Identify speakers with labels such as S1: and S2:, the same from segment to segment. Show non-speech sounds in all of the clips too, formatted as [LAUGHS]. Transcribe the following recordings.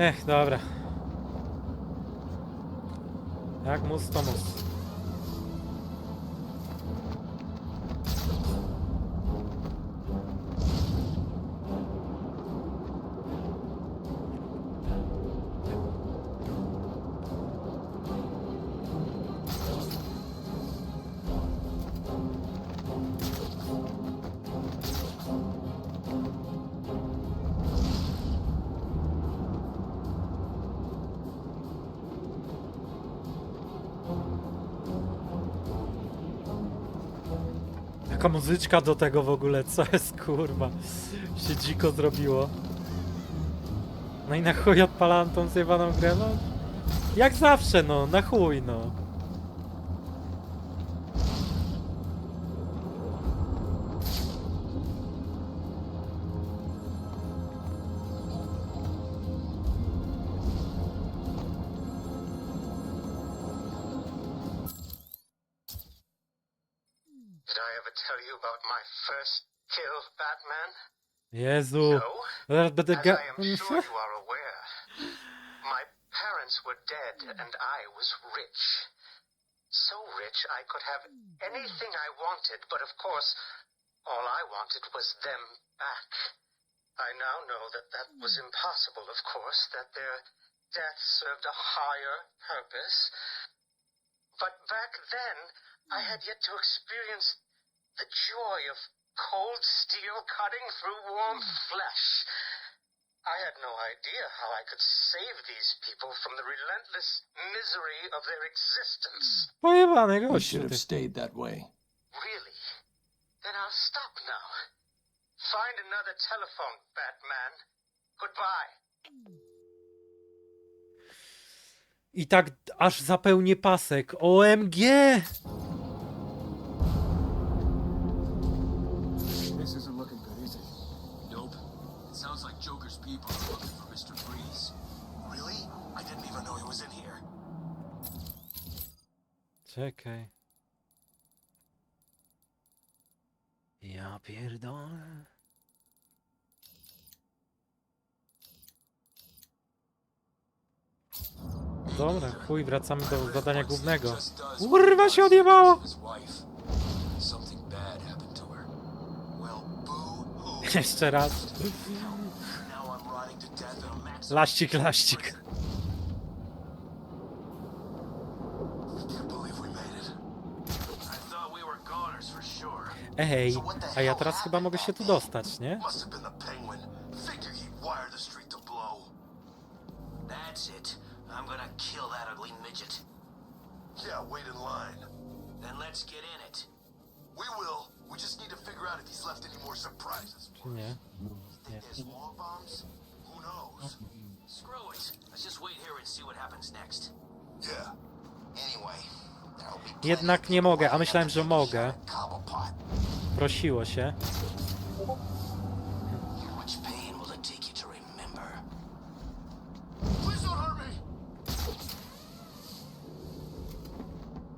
S1: Ech, dobra. Jak mus, to mus. Taka muzyczka do tego w ogóle, co jest kurwa? Się dziko zrobiło. No i na chuj odpalam tą zjebaną grę, no. Jak zawsze, no, na chuj, no. Jezu.
S2: No.
S1: Zaraz będę
S2: As
S1: ga...
S2: I am sure you are aware, my parents were dead and I was rich. So rich I could have anything I wanted, but of course, all I wanted was them back. I now know that that was impossible, of course, that their death served a higher purpose. But back then, I had yet to experience the joy of cold steel cutting through warm flesh. I had no idea how I could save these people from the relentless misery of their existence.
S1: Pojebany
S3: We
S1: gościu,
S3: should have
S1: ty.
S3: stayed that way.
S2: Really? Then I'll stop now. Find another telephone, Batman. Goodbye.
S1: I tak aż zapełnię pasek. OMG! Czekaj. Ja pierdolę. Dobra, chuj, wracamy do zadania głównego. Kurwa się odjebało!
S4: his wife. Something bad [LAUGHS] happened to her.
S2: Well, boo-hoo.
S1: Jeszcze raz.
S2: Now I'm rotting to death in a maximum
S1: Laścik, laścik.
S2: I can't believe we made it. I thought we were goners for sure.
S1: Ej, a ja teraz chyba mogę się tu dostać, nie?
S2: Yeah, wait in line.
S5: Then let's get in it.
S2: We will. We just need to figure out if he's left any more surprises.
S1: Czy nie?
S2: Think there's more bombs? Who knows?
S5: Screw it. Let's just wait here and see what happens next.
S2: Yeah. Anyway, there'll be
S1: Jednak nie mogę, a myślałem, że mogę.
S2: Cobblepot.
S1: Prosiło się.
S5: How much pain will it take you to remember?
S2: Please don't hurt me!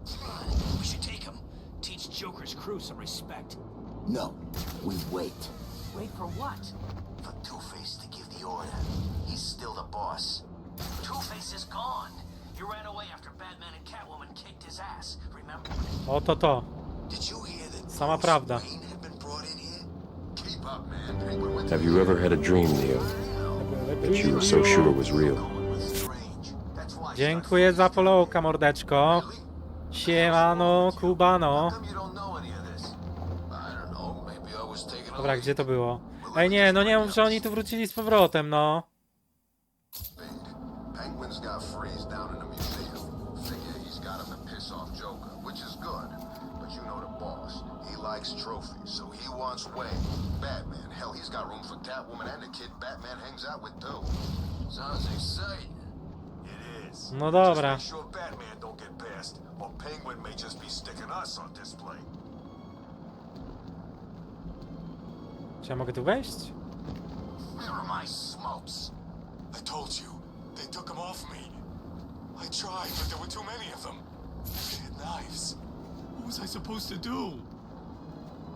S5: Come on, we should take him. Teach Joker's crew some respect.
S6: No, we wait.
S5: Wait for what?
S2: For Two-Face to give the order. He's still the boss.
S5: Two-Face is gone. He ran away after Batman and Catwoman kicked his ass. Remember?
S1: Oto to. Sama prawda.
S7: Have you ever had a dream, Neo, that you were so sure was real?
S1: Dziękuję za followka, mordeczko. Siemano, Kubano. Dobra, gdzie to było? Ej, nie, no nie mów, że oni tu wrócili z powrotem, no.
S2: Likes trophies, so he wants Wayne. Batman. Hell, he's got room for Catwoman and the kid Batman hangs out with too. Sounds exciting. It is.
S1: No dobra.
S2: Just make sure Batman don't get past, or Penguin may just be sticking us on display.
S1: Czy ja mogę tu wejść?
S2: Where are my smokes? I told you. They took them off me. I tried, but there were too many of them. They had knives. What was I supposed to do?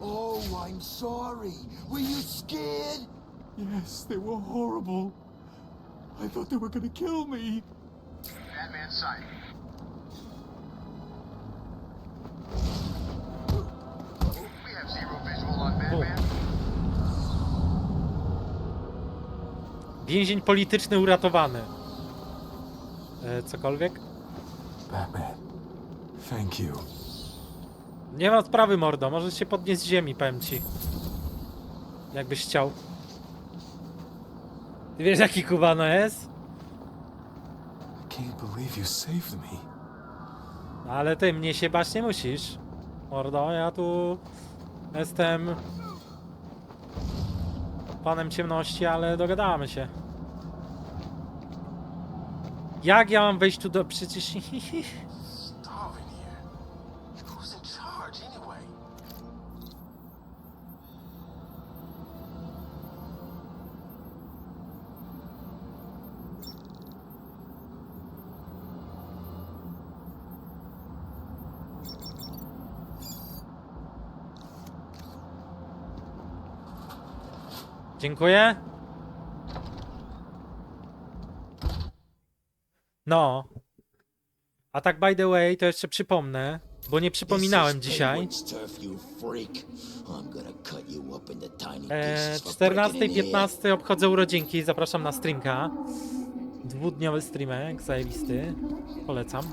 S6: Oh, I'm sorry. Were you scared?
S3: Yes, they were horrible.
S6: I thought they were gonna kill me.
S2: Batman sighted. We have zero visual on Batman.
S1: Więzień polityczny uratowany. E, cokolwiek?
S6: Batman. Thank you.
S1: Nie ma sprawy, mordo. Możesz się podnieść z ziemi, powiem ci. Jakbyś chciał. Ty wiesz, jaki Kubano jest?
S6: I can't believe you saved me.
S1: Ale ty mnie się bać nie musisz. Mordo, ja tu jestem panem ciemności, ale dogadamy się. Jak ja mam wejść tu do... Przecież... [LAUGHS] Dziękuję. No. A tak by the way, to jeszcze przypomnę, bo nie przypominałem dzisiaj. E, 14 i 15 obchodzę urodzinki, zapraszam na streamka. Dwudniowy streamek, zajebisty. Polecam.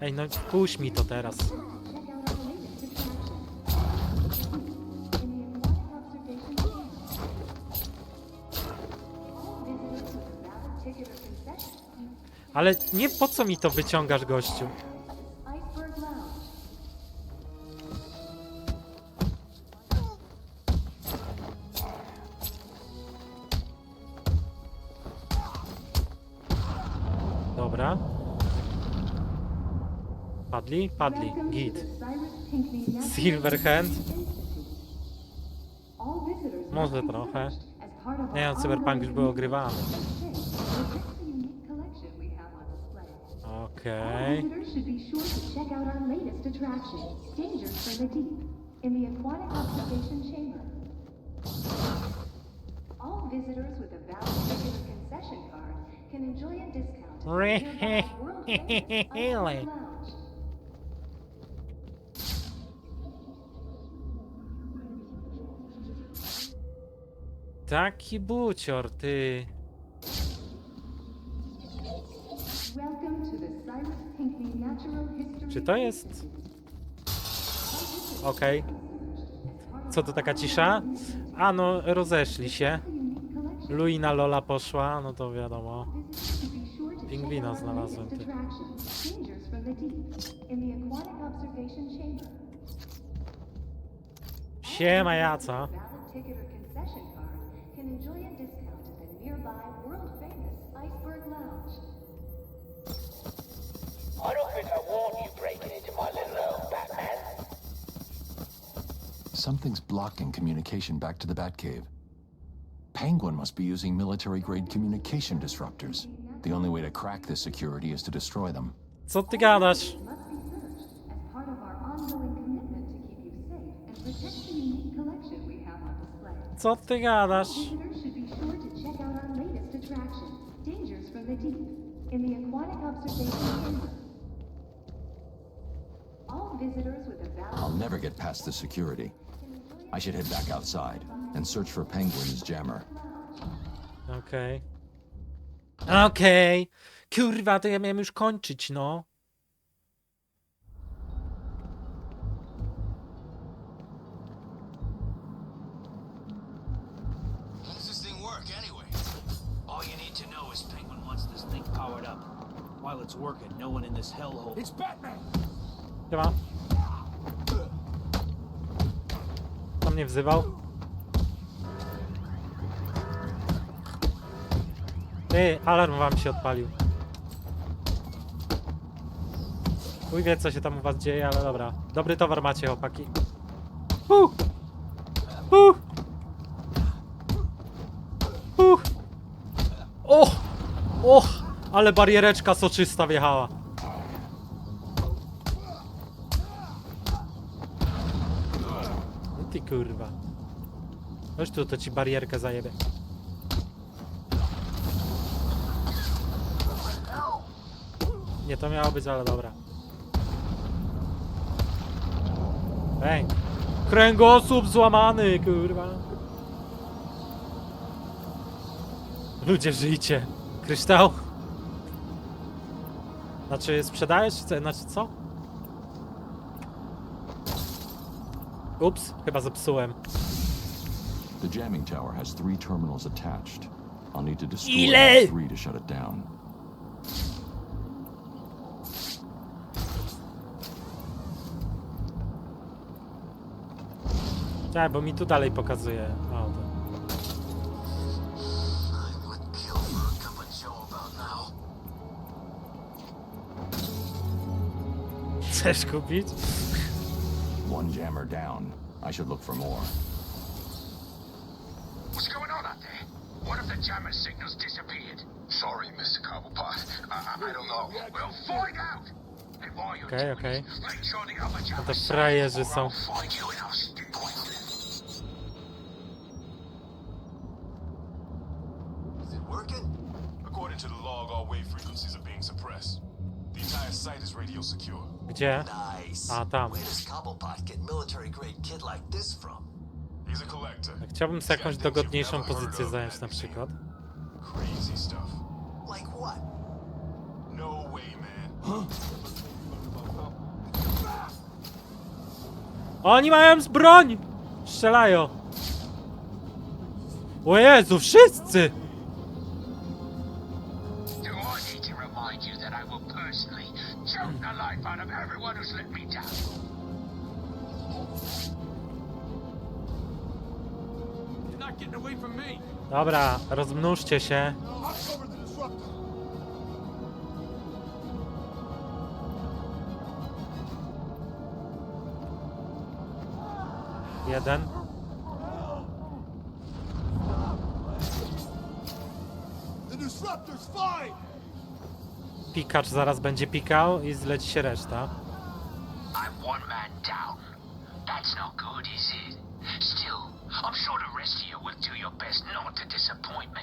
S1: Ej, no puść mi to teraz. Ale nie po co mi to wyciągasz, gościu? Dobra. Padli? Padli. Git. Silverhand. Może trochę. Nie wiem, Cyberpunk już był
S8: ongoing
S1: Okej.
S8: visitors should be sure to check out our latest attraction, Dangers from the Deep, in the Aquatic Observation Chamber. All visitors with a valid concession card can enjoy a discount at the nearby [LAUGHS] world-famous
S1: Really? Taki bucior, ty. Czy to jest... Okej. Co to taka cisza? A no, rozeszli się. Luina Lola poszła, no to wiadomo. Pingwina znalazłem, ty. Siema Jaca.
S8: Can enjoy a discount at the nearby world-famous Iceberg Lounge.
S9: Something's blocking communication back to the Batcave. Penguin must be using military-grade communication disruptors. The only way to crack this security is to destroy them.
S1: Co ty gadasz? Co?
S9: I'll never get past the security. I should head back outside and search for Penguin's jammer.
S1: Okej. Okej. Kurwa, to ja miałem już kończyć, no.
S4: How does this thing work anyway?
S5: All you need to know is Penguin wants this thing powered up. While it's working, no one in this hellhole.
S3: It's Batman!
S1: Siema. Kto mnie wzywał? Ty, alarm wam się odpalił. Chuj wie, co się tam u was dzieje, ale dobra. Dobry towar macie, chłopaki. Uh! Uh! Uh! O! O! Ale bariereczka soczysta wjechała. Chodź tu, to ci barierkę zajebie. Nie, to miało być, ale dobra. Ej, kręgosłup złamany, kurwa. Ludzie, żyjcie. Kryształ. Znaczy, sprzedajesz? czy co? Znaczy, co? Ups, chyba zepsułem.
S9: The jamming tower has three terminals attached. I'll need to destroy all three to shut it down.
S1: Tak, bo mi tu dalej pokazuje. O, to.
S10: I would kill for a cup of joe about now.
S1: Chcesz kupić?
S9: One jammer down. I should look for more.
S5: Cobblepot
S10: get military grade kid like this from?
S4: He's a collector.
S1: Chciałbym sobie jakąś dogodniejszą pozycję zająć na przykład. Oni mają z broń! Strzelają! O Jezu, wszyscy!
S5: Do I need to remind you that I will personally choke the life out of everyone who's let me down?
S11: You're not getting away from me.
S1: Dobra, rozmnóżcie się. Jeden. Pikacz zaraz będzie pikał i zleci się reszta.
S5: Me.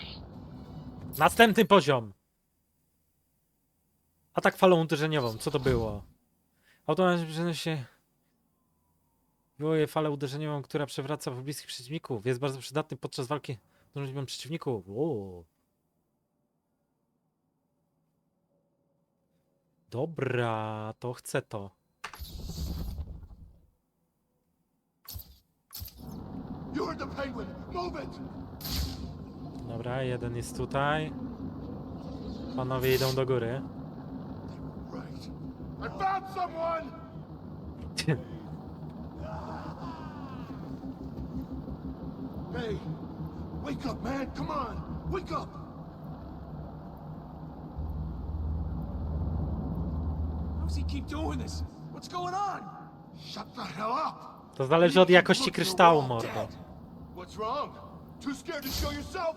S1: Następny poziom. Atak falą uderzeniową. Co to było? Automatycznie się wywołuje falę uderzeniową, która przewraca w bliskich przeciwników. Jest bardzo przydatny podczas walki z liczbą przeciwników. Uuu. Dobra, to chcę to.
S3: You heard the penguin! Move it!
S1: Dobra, jeden jest tutaj. Panowie idą do góry.
S3: Right. I found someone! [LAUGHS] Hey! Wake up, man! Come on! Wake up!
S11: How does he keep doing this? What's going on?
S3: Shut the hell up!
S1: To zależy od jakości kryształu, mordo.
S3: What's wrong? Too scared to show yourself?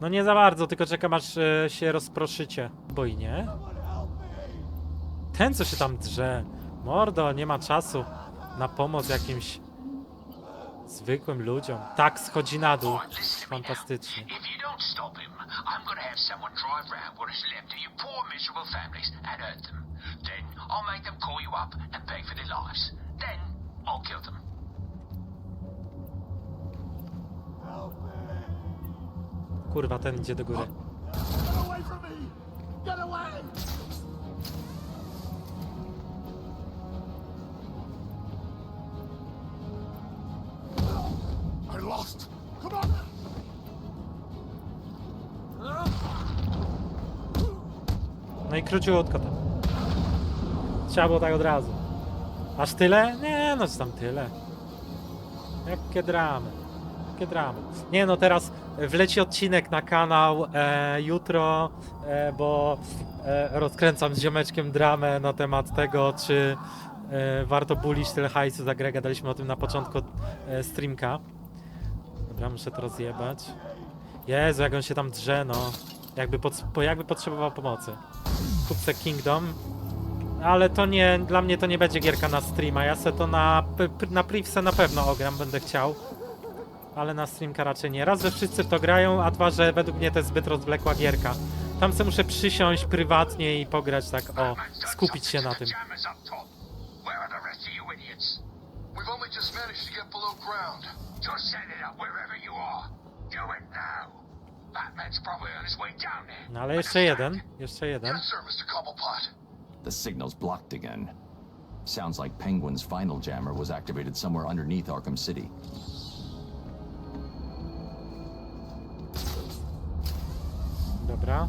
S1: No nie za bardzo, tylko czekam aż e, się rozproszycie. Boi nie? Ten co się tam drze. Mordo, nie ma czasu na pomoc jakimś zwykłym ludziom. Tak schodzi na dół. Fantastycznie.
S5: If you don't stop him, I'm gonna have someone drive round what is left of your poor miserable families and hurt them. Then I'll make them call you up and beg for their lives. Then I'll kill them.
S1: Kurwa, ten idzie do góry.
S3: Get away from me! Get away!
S1: Króciutko tam. Trzeba było tak od razu. Aż tyle? Nie, no tam tyle. Jakie dramy. Jakie dramy. Nie no, teraz wleci odcinek na kanał e, jutro, e, bo e, rozkręcam z ziomeczkiem dramę na temat tego, czy e, warto bulić tyle hajsu za grę. Gadaliśmy o tym na początku e, streamka. Dobra, muszę to rozjebać. Jezu, jak on się tam drze, no. Jakby, pot, po- jakby potrzebował pomocy. Kupce Kingdom. Ale to nie, dla mnie to nie będzie gierka na streama. Ja se to na, na privse na pewno ogram, będę chciał. Ale na streamka raczej nie. Raz, że wszyscy w to grają, a dwa, że według mnie to jest zbyt rozwlekła gierka. Tam se muszę przysiąść prywatnie i pograć tak, o, skupić się na tym.
S3: Just managed to get below ground. Just it up wherever you are. Do it now. Batman's probably on his way down there.
S1: No ale jeszcze jeden, jeszcze jeden.
S3: Yes, sir, Mr. Cobblepot.
S9: The signal's blocked again. Sounds like Penguin's final jammer was activated somewhere underneath Arkham City.
S1: Dobra.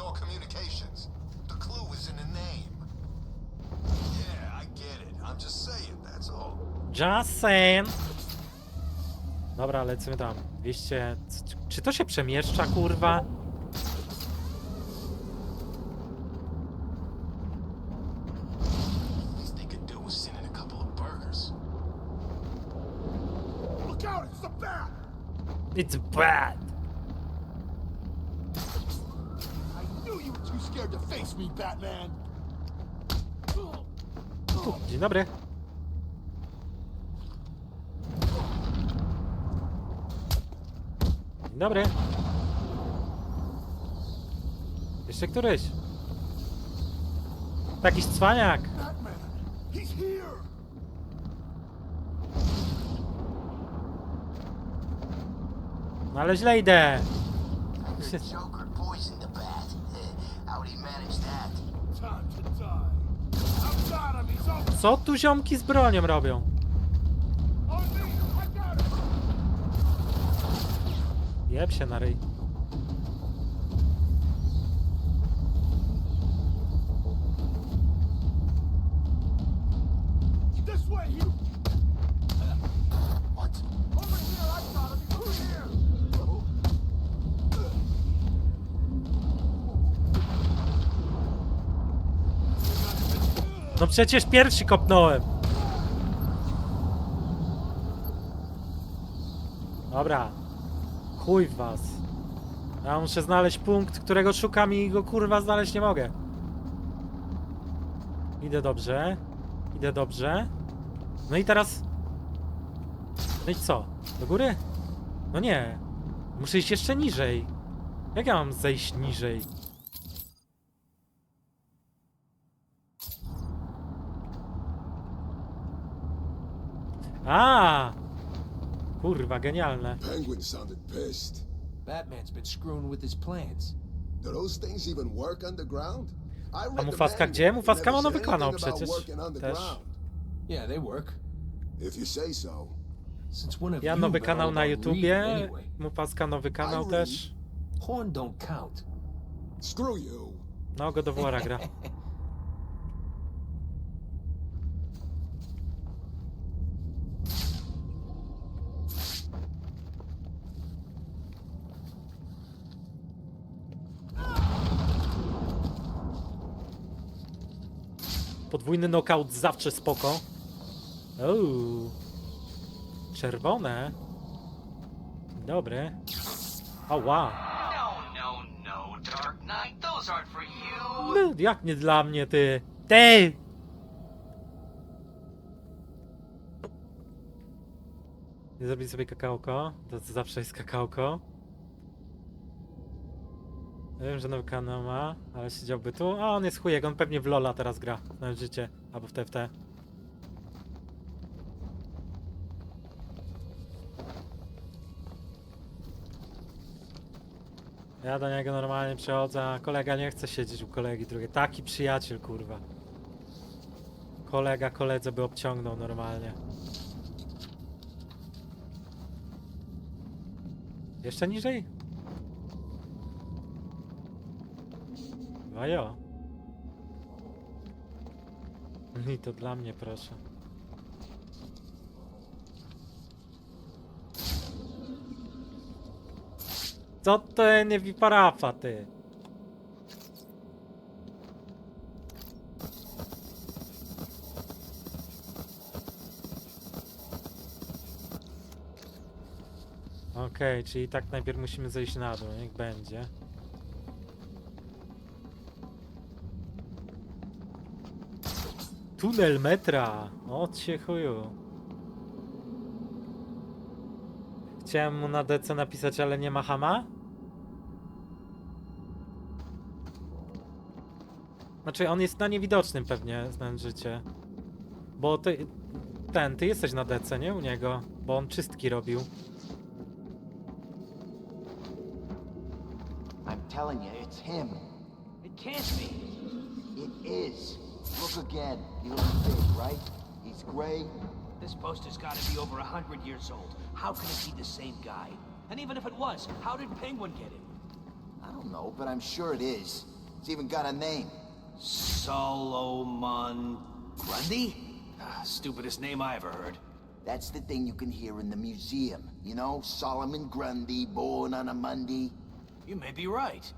S3: all communications. The clue is in the name. Yeah, I get it. I'm just saying, that's all.
S1: Just saying. Dobra, lecimy tam. 200... c- Czy to się przemieszcza, kurwa?
S5: Least they could do was send in a couple of burgers.
S3: Look out, it's the bat!
S1: It's bad.
S3: Me, Batman!
S1: Dzień dobry. Dzień dobry. Jeszcze któryś. Jakiś cwaniak. No ale źle idę
S5: Joker poisoned the bat. How'd he manage that?
S3: Time to die. I've got him, he's over!
S1: Co tu ziomki z bronią robią? Jeb się na ryj. Przecież pierwszy kopnąłem. Dobra. Chuj w was. Ja muszę znaleźć punkt, którego szukam i go kurwa znaleźć nie mogę. Idę dobrze. Idę dobrze. No i teraz... No i co? Do góry? No nie. Muszę iść jeszcze niżej. Jak ja mam zejść niżej? A! Kurwa, genialne.
S11: Penguin sounded pissed.
S4: Batman's been screwing with his plans.
S11: Do those things even work underground? I read
S1: A Mufaska gdzie? Mufaska ma
S11: never
S1: nowy
S11: said
S1: kanał
S11: anything about
S1: przecież. Też.
S11: underground.
S4: Yeah, they work.
S11: If you say so.
S4: Since when have
S1: Ja
S4: you
S1: nowy
S4: been
S1: kanał na YouTubie.
S4: reading anyway?
S1: Mufaska nowy kanał
S11: I
S1: też.
S4: Horn don't count.
S11: Screw you.
S1: No, go do wora gra. [LAUGHS] Podwójny knockout zawsze spoko. Uuu. Czerwone. Dobry. Ała.
S5: No, no, no, you.
S1: No, jak nie dla mnie, ty? Ty! Nie zrobić sobie kakałko? To zawsze jest kakałko. Wiem, że nowy kanał ma, ale siedziałby tu. A on jest chujek, on pewnie w Lola teraz gra. Na życie. Albo w TFT. Ja do niego normalnie przychodzę, a kolega nie chce siedzieć u kolegi drugiej. Taki przyjaciel, kurwa. Kolega koledze by obciągnął normalnie. Jeszcze niżej? Wajo. I to dla mnie, proszę. Co to nie parafa, ty? Okej, czyli tak najpierw musimy zejść na dół, niech będzie. Tunel metra! O cię chuju. Chciałem mu na DC napisać, ale nie ma hama? Znaczy, on jest na niewidocznym pewnie, znając życie. Bo ty, ten, ty jesteś na DC, nie? U niego. Bo on czystki robił.
S10: I'm telling you, it's him.
S5: It can't be.
S10: It is. Look again. You don't big, right? He's gray.
S5: This poster's gotta be over a hundred years old. How can it be the same guy? And even if it was, how did Penguin get him?
S10: I don't know, but I'm sure it is. It's even got a name.
S5: Solomon Grundy? Ah, stupidest name I ever heard.
S10: That's the thing you can hear in the museum. You know, Solomon Grundy, born on a Monday.
S5: You may be right.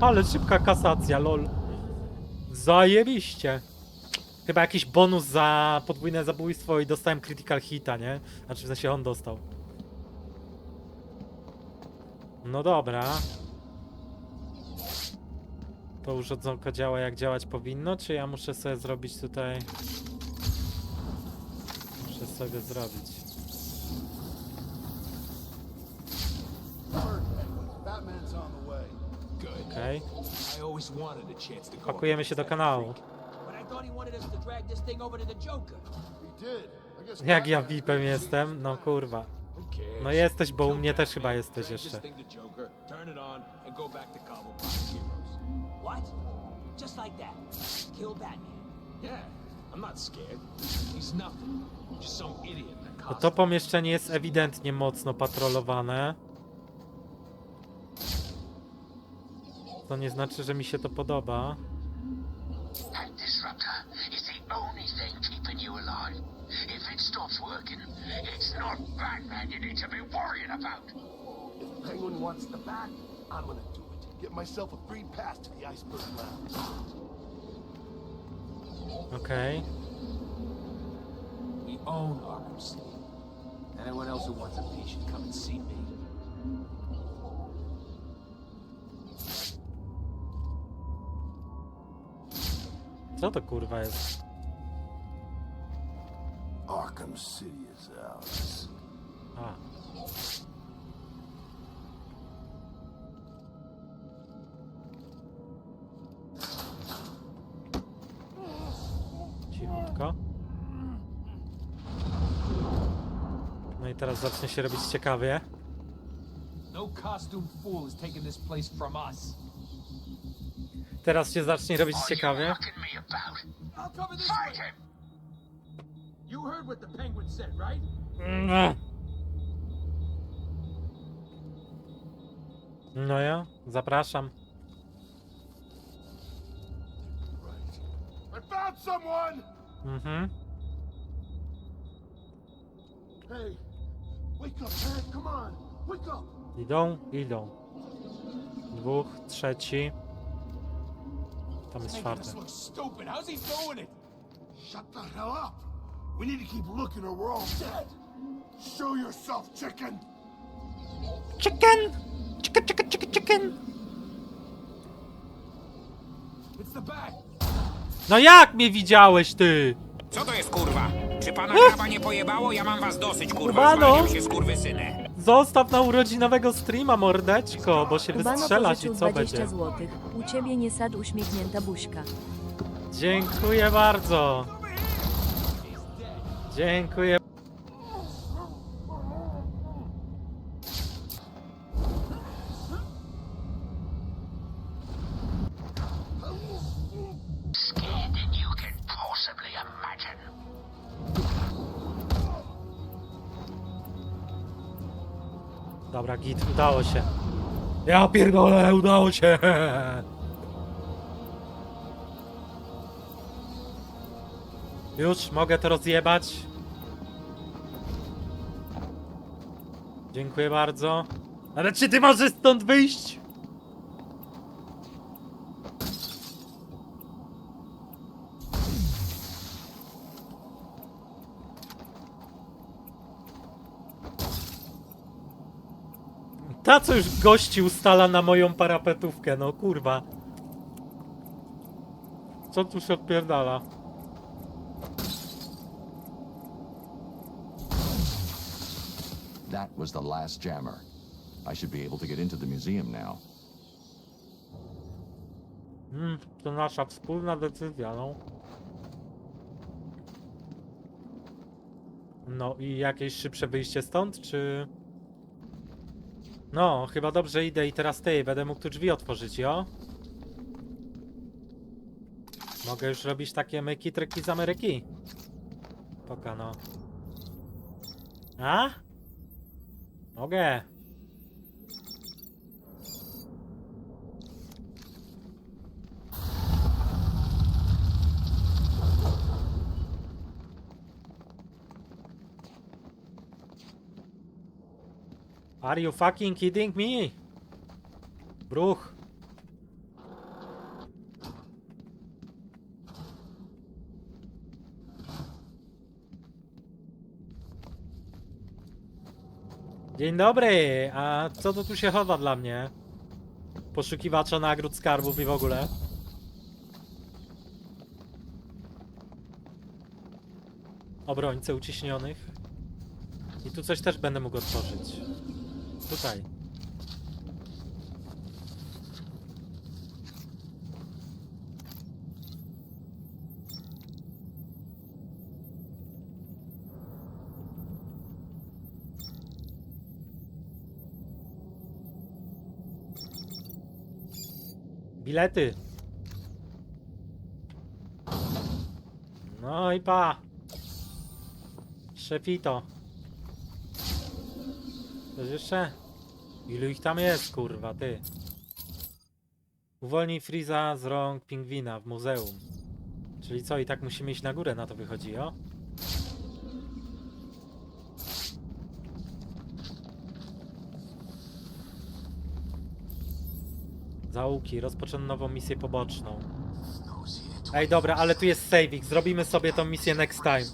S1: Ale szybka kasacja, lol. Zajebiście. Chyba jakiś bonus za podwójne zabójstwo i dostałem critical hita, nie? Znaczy w sensie on dostał. No dobra. To urządzonko działa jak działać powinno, czy ja muszę sobie zrobić tutaj... Muszę sobie zrobić.
S11: Batman's on the way.
S1: Okej.
S4: I always wanted a chance to go
S1: Pakujemy się do kanału.
S5: But I thought he wanted us to drag this thing over to the Joker.
S11: He did. I guess
S1: Jak ja VIP-em jestem? No kurwa. No jesteś, bo u mnie też chyba jesteś jeszcze. No to pomieszczenie jest ewidentnie mocno patrolowane. To nie znaczy, że mi się to podoba.
S2: That disruptor is the only thing keeping you alive. If it stops working, it's not Batman you need to be worrying about.
S11: If Penguin wants the bat, I'm gonna do it. Get myself a free pass to the Iceberg Lounge.
S1: Okej.
S4: We own Arkham City. Anyone else who wants a piece should come and see me.
S1: Co to kurwa jest?
S11: Arkham City is ours.
S1: A. Cichutko. No i teraz zacznie się robić ciekawie.
S4: No costume fool is taking this place from us.
S1: Teraz się zacznie robić ciekawie.
S2: are you knocking me about?
S4: I'll cover this
S2: Fight
S4: way.
S2: him!
S4: You heard what the penguin said, right?
S1: Mm. No ja, zapraszam. Mhm. Idą, idą. Dwóch, trzeci. Tam jest czwarty.
S4: us look stupid. How's he doing it?
S11: Shut the hell up. We need to keep looking or we're all dead. Show yourself, chicken.
S1: Chicken! Chicken, chicken, chicken, chicken!
S4: It's the bat.
S1: No jak mnie widziałeś, ty?
S12: Co to jest kurwa? Czy pana graba nie pojebało? Ja mam was dosyć kurwa. Się skurwysyny.
S1: Zostaw na urodzinowego streama, mordeczko, bo się wystrzelasz i co
S13: 20
S1: będzie?
S13: złotych. U ciebie nie sad uśmiechnięta buźka.
S1: Dziękuję bardzo. Dziękuję. Dobra, git, udało się. Ja pierdolę, udało się. [LAUGHS] Już, mogę to rozjebać. Dziękuję bardzo. Ale czy ty możesz stąd wyjść? Ta, co już gości ustala na moją parapetówkę, no kurwa. Co tu się odpierdala?
S9: That was the last jammer. I should be able to get into the museum now.
S1: Hmm, to nasza wspólna decyzja, no. No i jakieś szybsze wyjście stąd, czy... No, chyba dobrze idę i teraz ty, będę mógł tu drzwi otworzyć, jo? Mogę już robić takie myki, tryki z Ameryki. Poka, no. A? Mogę. Are you fucking kidding me? Bruch. Dzień dobry, a co to tu się chowa dla mnie? Poszukiwacza nagród skarbów i w ogóle. Obrońcę uciśnionych. I tu coś też będę mógł otworzyć. Tutaj. Bilety. No i pa. Szefito. Coś jeszcze? Ilu ich tam jest, kurwa, ty? Uwolnij Friza z rąk pingwina w muzeum. Czyli co, i tak musimy iść na górę, na to wychodzi, o? Zaułki, rozpocznę nową misję poboczną. Ej, dobra, ale tu jest saving. Zrobimy sobie tą misję next time.